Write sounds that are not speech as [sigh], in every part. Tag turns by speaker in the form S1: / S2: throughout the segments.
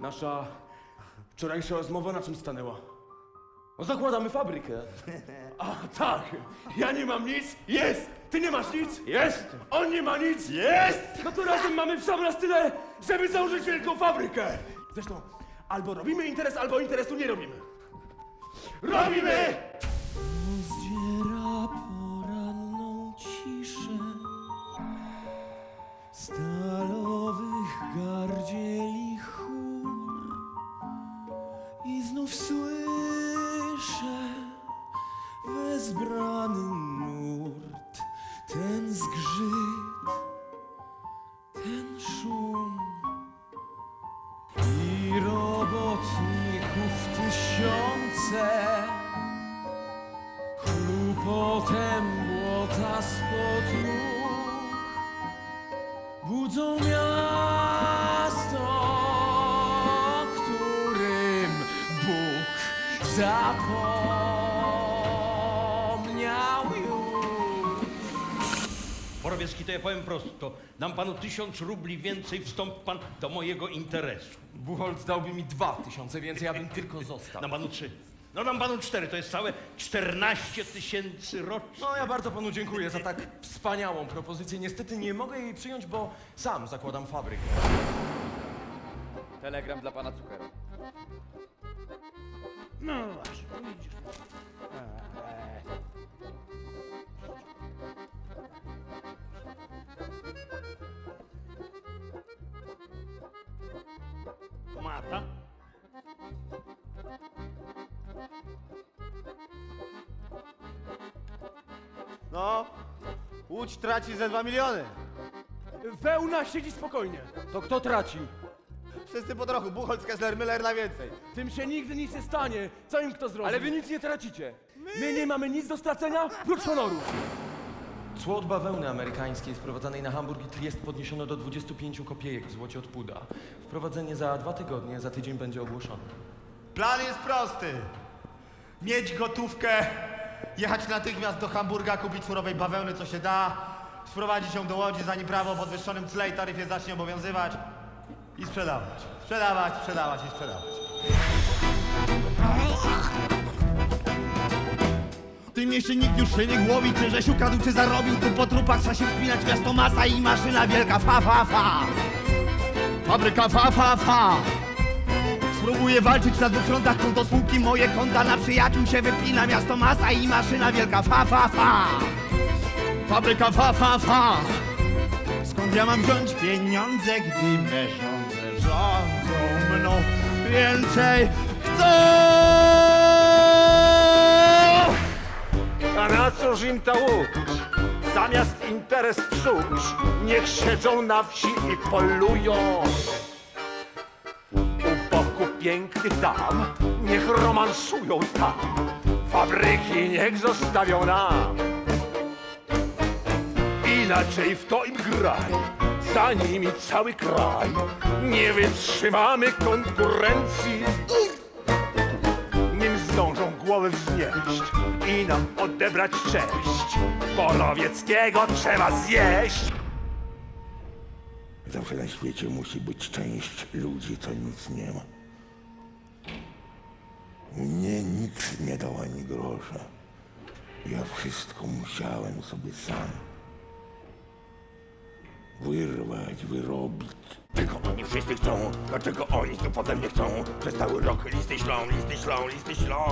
S1: Nasza wczorajsza rozmowa na czym stanęła? No zakładamy fabrykę. [laughs] A tak, ja nie mam nic, jest! Ty nie masz nic, jest! On nie ma nic, jest! No to razem mamy w sam raz tyle, żeby założyć wielką fabrykę! Zresztą, albo robimy interes, albo interesu nie robimy. Robimy!
S2: Zdziera poranną ciszę Stalowych gardzieli I znów słyszę Wezbrany nurt Ten zgrzyt Ten szum. I robotników tysiące Chlupotem błota spod nóg Budzą miasto,
S3: Borowiecki, to ja powiem prosto. Dam panu tysiąc rubli więcej, wstąp pan do mojego interesu.
S2: Buchholz dałby mi dwa tysiące więcej, ja bym tylko został. [laughs]
S3: Dam panu trzy. No dam panu cztery, to jest całe 14 tysięcy rocznie.
S2: No, ja bardzo panu dziękuję za tak wspaniałą propozycję. Niestety nie mogę jej przyjąć, bo sam zakładam fabrykę.
S4: Telegram dla pana Cukera.
S3: No właśnie, widzisz. Mata?
S5: No, Łódź traci ze 2 miliony.
S1: Wełna siedzi spokojnie.
S2: To kto traci?
S5: Wszyscy po trochu, Buchholz, Kessler, Müller na więcej.
S1: Tym się nigdy nic nie stanie. Co im kto zrobi?
S2: Ale wy nic nie tracicie.
S1: My nie mamy nic do stracenia, prócz honoru.
S2: Cło od bawełny amerykańskiej sprowadzanej na Hamburg i Triest podniesiono do 25 kopiejek w złocie od puda. Wprowadzenie za dwa tygodnie, za tydzień będzie ogłoszone.
S5: Plan jest prosty. Mieć gotówkę, jechać natychmiast do Hamburga, kupić surowej bawełny, co się da, sprowadzić ją do Łodzi, zanim prawo o podwyższonym cle i taryfie zacznie obowiązywać i sprzedawać. Sprzedawać, sprzedawać i sprzedawać.
S6: Tym mieście nikt już się nie głowi, czy żeś ukradł, czy zarobił. Tu po trupach trzeba się wspinać, miasto masa i maszyna wielka fa, fa, fa. Fabryka fa, fa, fa. Spróbuję walczyć na dwóch frontach, tu do spółki moje konta na przyjaciół się wypina. Miasto masa i maszyna wielka fa, fa, fa. Fabryka fa, fa, fa. Skąd ja mam wziąć pieniądze, gdy me rządzą mną? Więcej chcą!
S7: Na cóż im ta łódź? Zamiast interes psuć, niech siedzą na wsi i polują. U boku pięknych dam, niech romansują tam. Fabryki niech zostawią nam. Inaczej w to im graj, za nimi cały kraj. Nie wytrzymamy konkurencji głowę wznieść i nam odebrać cześć. Borowieckiego trzeba zjeść.
S8: Zawsze na świecie musi być część ludzi, co nic nie ma. Mnie nikt nie dał ani grosza. Ja wszystko musiałem sobie sam wyrwać, wyrobić.
S7: Czego oni wszyscy chcą? Dlaczego oni znów ode mnie chcą? Przez cały rok listy ślą, listy ślą, listy ślą.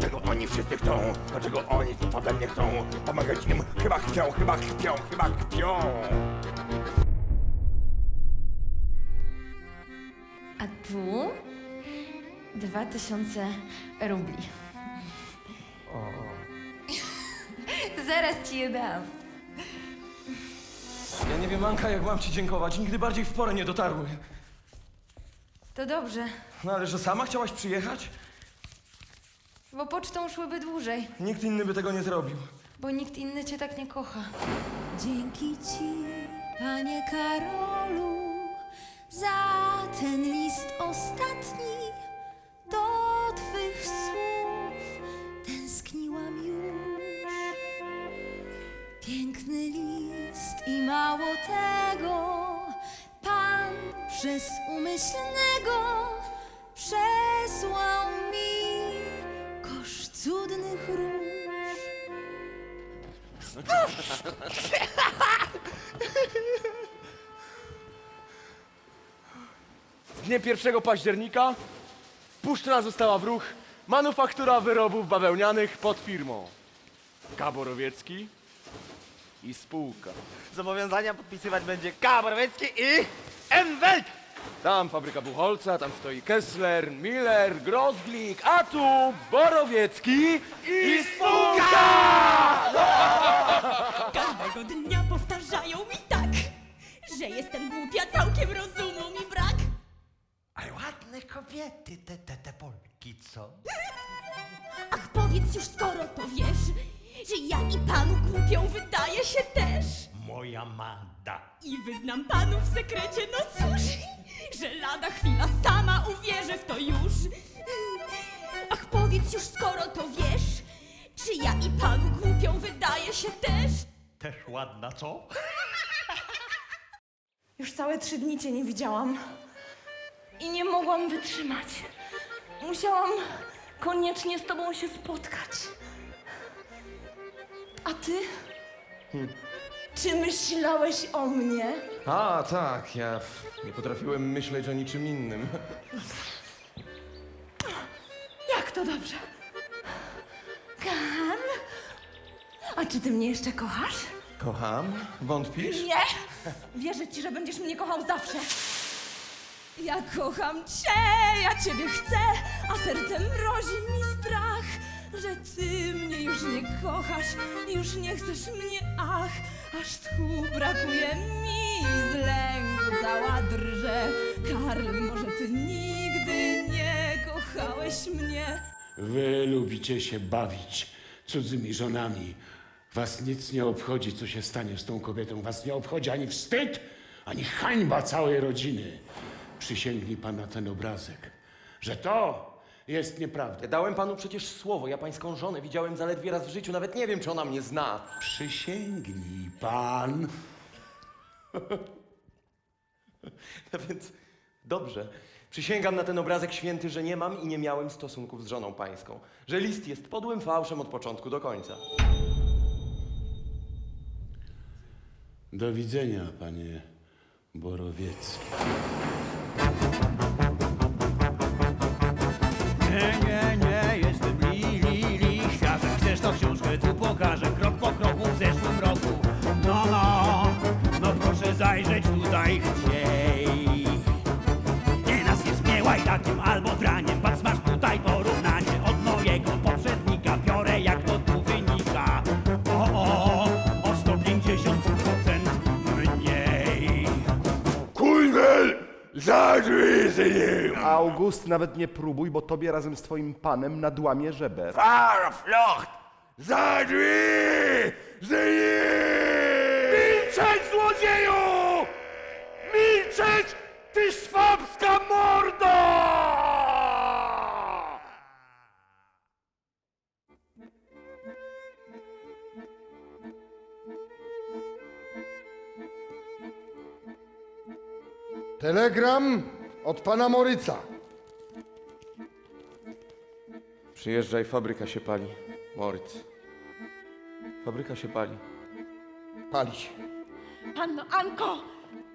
S7: Czego oni wszyscy chcą? Dlaczego oni znów ode mnie chcą? Pomagać im chyba chcą, chyba kpią, chyba kpią.
S9: A tu dwa tysiące rubli. [laughs] Zaraz ci je dam.
S2: Wiem, Anka, jak mam ci dziękować. Nigdy bardziej w porę nie dotarły.
S9: To dobrze,
S2: No ale że sama chciałaś przyjechać?
S9: bo pocztą szłyby dłużej,
S2: Nikt inny by tego nie zrobił.
S9: bo nikt inny cię tak nie kocha.
S10: Dzięki ci, panie Karolu, za ten list ostatni. Przez umyślnego przesłał mi kosz cudnych róż.
S1: W dnie 1 października puszczona została w ruch manufaktura wyrobów bawełnianych pod firmą Kaborowiecki i spółka.
S5: Zobowiązania podpisywać będzie K. Borowiecki i M. Welt.
S1: Tam fabryka Buchholca, tam stoi Kessler, Miller, Grosglik, a tu Borowiecki i spółka! [laughs]
S4: Każdego dnia powtarzają mi tak, że jestem głupia, całkiem rozumu mi brak.
S5: Ale ładne kobiety, te, te, te Polki, co?
S4: Ach, powiedz już, skoro to wiesz, że ja i panu głupią wydaje się też.
S5: Moja Mada.
S4: I wyznam panu w sekrecie, no cóż, że lada chwila sama uwierzę w to już. Ach, powiedz już, skoro to wiesz, czy ja i panu głupią wydaje się też.
S5: Też ładna, co?
S9: Już całe trzy dni cię nie widziałam. I nie mogłam wytrzymać. Musiałam koniecznie z tobą się spotkać. A ty? Czy myślałeś o mnie?
S2: A, tak, ja nie potrafiłem myśleć o niczym innym.
S9: Jak to dobrze? Karl? A czy ty mnie jeszcze kochasz?
S2: Kocham? Wątpisz?
S9: Nie! Wierzę ci, że będziesz mnie kochał zawsze.
S4: Ja kocham cię, ja ciebie chcę, a sercem mrozi mi że ty mnie już nie kochasz, już nie chcesz mnie, ach, aż tu brakuje mi z lęku cała drże. Karl, może ty nigdy nie kochałeś mnie?
S11: Wy lubicie się bawić cudzymi żonami. Was nic nie obchodzi, co się stanie z tą kobietą. Was nie obchodzi ani wstyd, ani hańba całej rodziny. Przysięgnij pan na ten obrazek, że to jest nieprawda.
S2: Ja dałem panu przecież słowo, ja pańską żonę widziałem zaledwie raz w życiu, nawet nie wiem, czy ona mnie zna.
S11: Przysięgnij pan. [laughs]
S2: No więc dobrze. Przysięgam na ten obrazek święty, że nie mam i nie miałem stosunków z żoną pańską. Że list jest podłym fałszem od początku do końca.
S11: Do widzenia, panie Borowiecki.
S8: Zadrzyj z nim!
S12: August, nawet nie próbuj, bo tobie razem z twoim panem nadłamie żeber.
S8: Farflocht! Zadrzyj z nim!
S11: Milczeć, złodzieju! Milczeć, ty szwabska mordo!
S8: Telegram od pana Moryca.
S2: Przyjeżdżaj, fabryka się pali. Moritz. Fabryka się pali.
S8: Pali się.
S4: Panno Anko,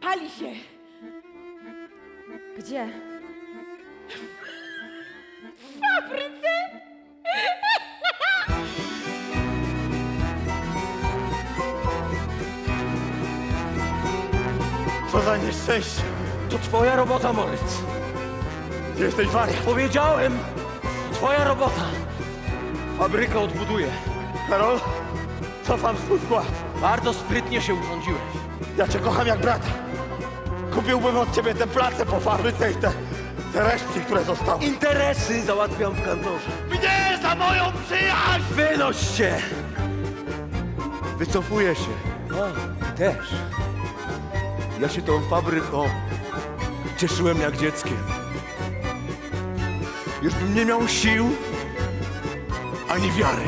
S4: pali się!
S9: Gdzie?
S5: Co za nieszczęście.
S2: To twoja robota, Moritz.
S5: Jesteś wariat.
S2: Powiedziałem! Twoja robota! Fabryka odbuduje.
S5: Karol, cofam swój wkład.
S2: Bardzo sprytnie się urządziłeś.
S5: Ja cię kocham jak brata. Kupiłbym od ciebie te place po fabryce i te, te resztki, które zostały.
S2: Interesy załatwiam w kantorze.
S5: Mnie za moją przyjaźń!
S2: Wynoś się!
S1: Wycofuję się.
S2: A, też.
S1: Ja się tą fabryką cieszyłem jak dzieckiem. Już bym nie miał sił ani wiary.